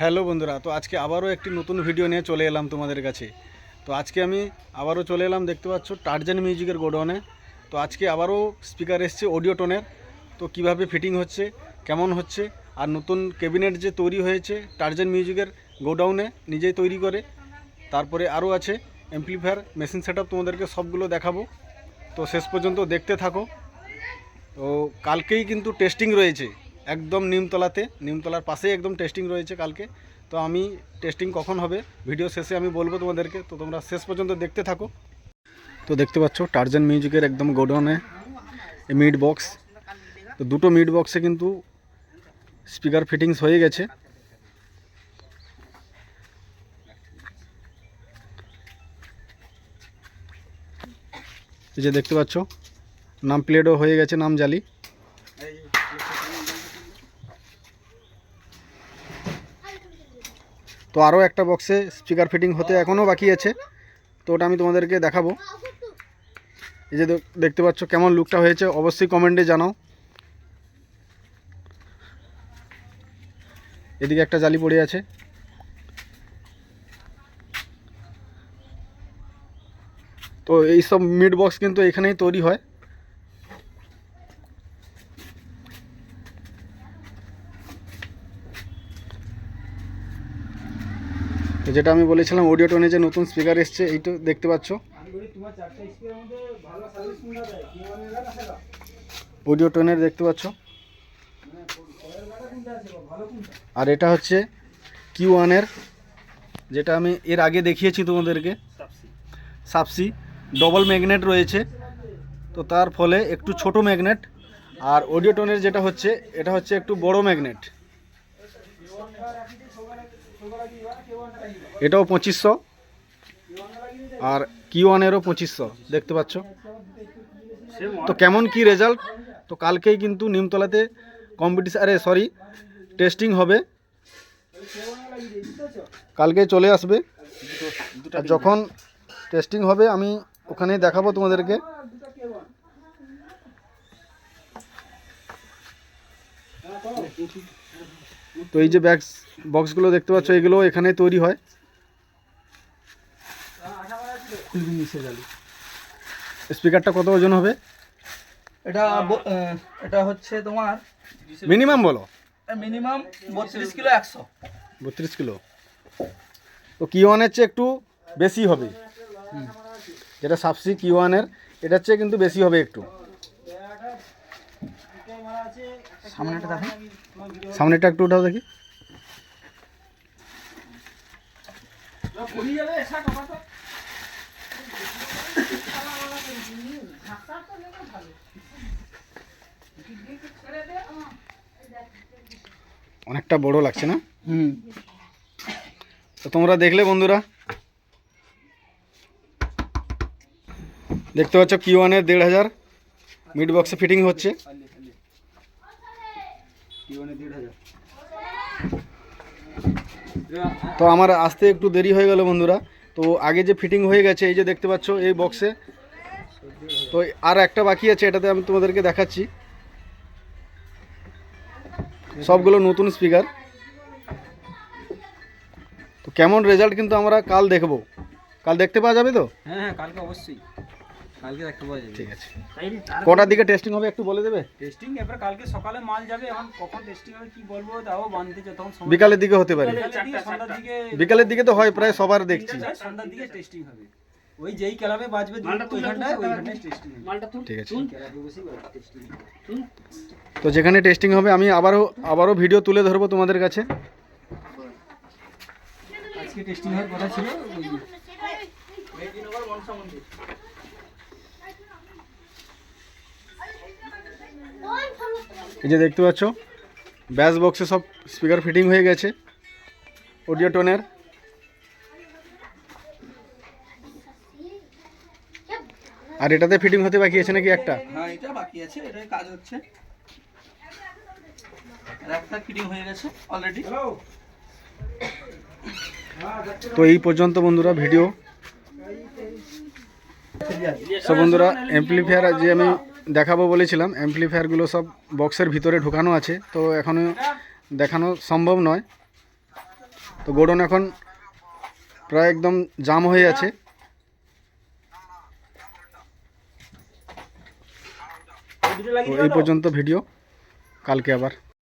Hello বন্ধুরা, তো আজকে আবারও একটি নতুন ভিডিও নিয়ে চলে এলাম তোমাদের কাছে। তো আজকে আমি আবারও চলে এলাম, দেখতে পাচ্ছ টার্জেন মিউজিকের গোডাউনে তো আজকে আবারও স্পিকার এসছে অডিও টোনের তো কীভাবে ফিটিং হচ্ছে, কেমন হচ্ছে, আর নতুন ক্যাবিনেট যে তৈরি হয়েছে টার্জেন মিউজিকের গোডাউনে নিজেই তৈরি করে। তারপরে আরও আছে অ্যাম্পলিফায়ার মেশিন সেট তোমাদেরকে সবগুলো দেখাবো। তো শেষ পর্যন্ত দেখতে থাকো। তো কালকেই কিন্তু টেস্টিং রয়েছে। একদম নিমতলাতে, নিমতলার পাশেই একদম টেস্টিং রয়েছে কালকে। তো আমি টেস্টিং কখন হবে? ভিডিও শেষে আমি বলব তোমাদেরকে। তো তোমরা শেষ পর্যন্ত দেখতে থাকো। তো দেখতে পাচ্ছ টার্জেন মিউজিকের একদম গোডাউনে মিড বক্স তো দুটো মিড বক্সে কিন্তু স্পিকার ফিটিংস হয়ে গেছে। যে দেখতে পাচ্ছ, নাম প্লেটও হয়ে গেছে, নাম জালি। তো আরও একটা বক্সে স্পিকার ফিটিং হতে এখনও বাকি আছে। তো ওটা আমি তোমাদেরকে দেখাবো। এই যে দেখতে পাচ্ছ কেমন লুকটা হয়েছে, অবশ্যই কমেন্টে জানাও। এদিকে একটা জালি পড়ে আছে। তো এই সব মিড বক্স কিন্তু এখানেই তৈরি হয়। তো যেটা আমি বলেছিলাম অডিও টোনে যে নতুন স্পিকার এসছে, এইটা দেখতে পাচ্ছ? অডিও টোনের দেখতে পাচ্ছ? আর এটা হচ্ছে কিউ ওয়ানের যেটা আমি এর আগে দেখিয়েছি তোমাদেরকে। সাপসি ডবল ম্যাগনেট রয়েছে। তো তার ফলে একটু ছোট ম্যাগনেট আর অডিও টোনের যেটা হচ্ছে, এটা হচ্ছে একটু বড় ম্যাগনেট এটাও পঁচিশশো। আর কি ওয়ানেরও পঁচিশশো, দেখতে পাচ্ছ? তো কেমন কি রেজাল্ট তো কালকেই কিন্তু নিমতলাতে কম্পিটিশন আরে সরি টেস্টিং হবে। কালকে চলে আসবে। যখন টেস্টিং হবে, আমি ওখানে দেখাবো তোমাদেরকে। তো এই যে ব্যাগস বক্সগুলো দেখতে পাচ্ছ এগুলো এখানে তৈরি হয়। স্পিকারটা কত ওজন হবে? এটা এটা হচ্ছে তোমার মিনিমাম বলো। মিনিমাম বত্রিশ কিলো একশো। বত্রিশ কিলো। তো কি ওয়ানের চেয়ে একটু বেশি হবে। যেটা সাবসি কি ওয়ানের এটার চেয়ে কিন্তু বেশি হবে একটু। সামনেটা দেখো সামনেটা একটু উঠাও দেখি অনেকটা বড় লাগছে না? হুম। তো তোমরা দেখলে বন্ধুরা। দেখতে পাচ্ছ কি ওয়ানের দেড় হাজার। মিড বক্সে ফিটিং হচ্ছে। তো আমার আসতে একটু দেরি হয়ে গেল বন্ধুরা। তো আগে যে ফিটিং হয়ে গেছে এই যে দেখতে পাচ্ছ এই বক্সে তো আর একটা বাকি আছে এটাতে আমি তোমাদেরকে দেখাচ্ছি। সবগুলো নতুন স্পিকার তো কেমন রেজাল্ট কিন্তু আমরা কাল দেখব। কাল দেখতে পাওয়া যাবে তো? হ্যাঁ হ্যাঁ কালকে অবশ্যই। কালকে যাবে ঠিক আছে কটার দিকে টেস্টিং হবে একটু বলে দেবে টেস্টিং এবার কালকে সকালে মাল যাবে এখন কখন টেস্টিং হবে কি বলব তাও বানতে যতক্ষণ সময় বিকালের দিকে হতে পারে বিকালের দিকে, তো হয় প্রায় সবার দেখছি সন্ধ্যার দিকে টেস্টিং হবে ওই যেই ক্লাবে বাজবে ওইখানটায় ওইখানটায় টেস্টিং হবে ঠিক আছে তো যেখানে টেস্টিং হবে আমি আবারও আবারও ভিডিও তুলে ধরবো তোমাদের কাছে আজকে টেস্টিং হওয়ার কথা ছিল ওই এই যে দেখতে পাচ্ছ ব্যাস বক্সে সব স্পিকার ফিটিং হয়ে গেছে অডিও টোনের আর এটাতে ফিটিং হতে বাকি আছে নাকি একটা? হ্যাঁ এটা বাকি আছে এটাই কাজ হচ্ছে। একটা ফিটিং হয়ে গেছে অলরেডি তো এই পর্যন্ত বন্ধুরা ভিডিও সব বন্ধুরা অ্যাম্পলিফায়ার যে আমি দেখাবো বলেছিলাম অ্যাম্পলিফায়ারগুলো সব বক্সের ভিতরে ঢোকানো আছে, তো এখনও দেখানো সম্ভব নয়। তো গোডন এখন প্রায় একদম জাম হয়ে আছে। এই পর্যন্ত ভিডিও কালকে আবার।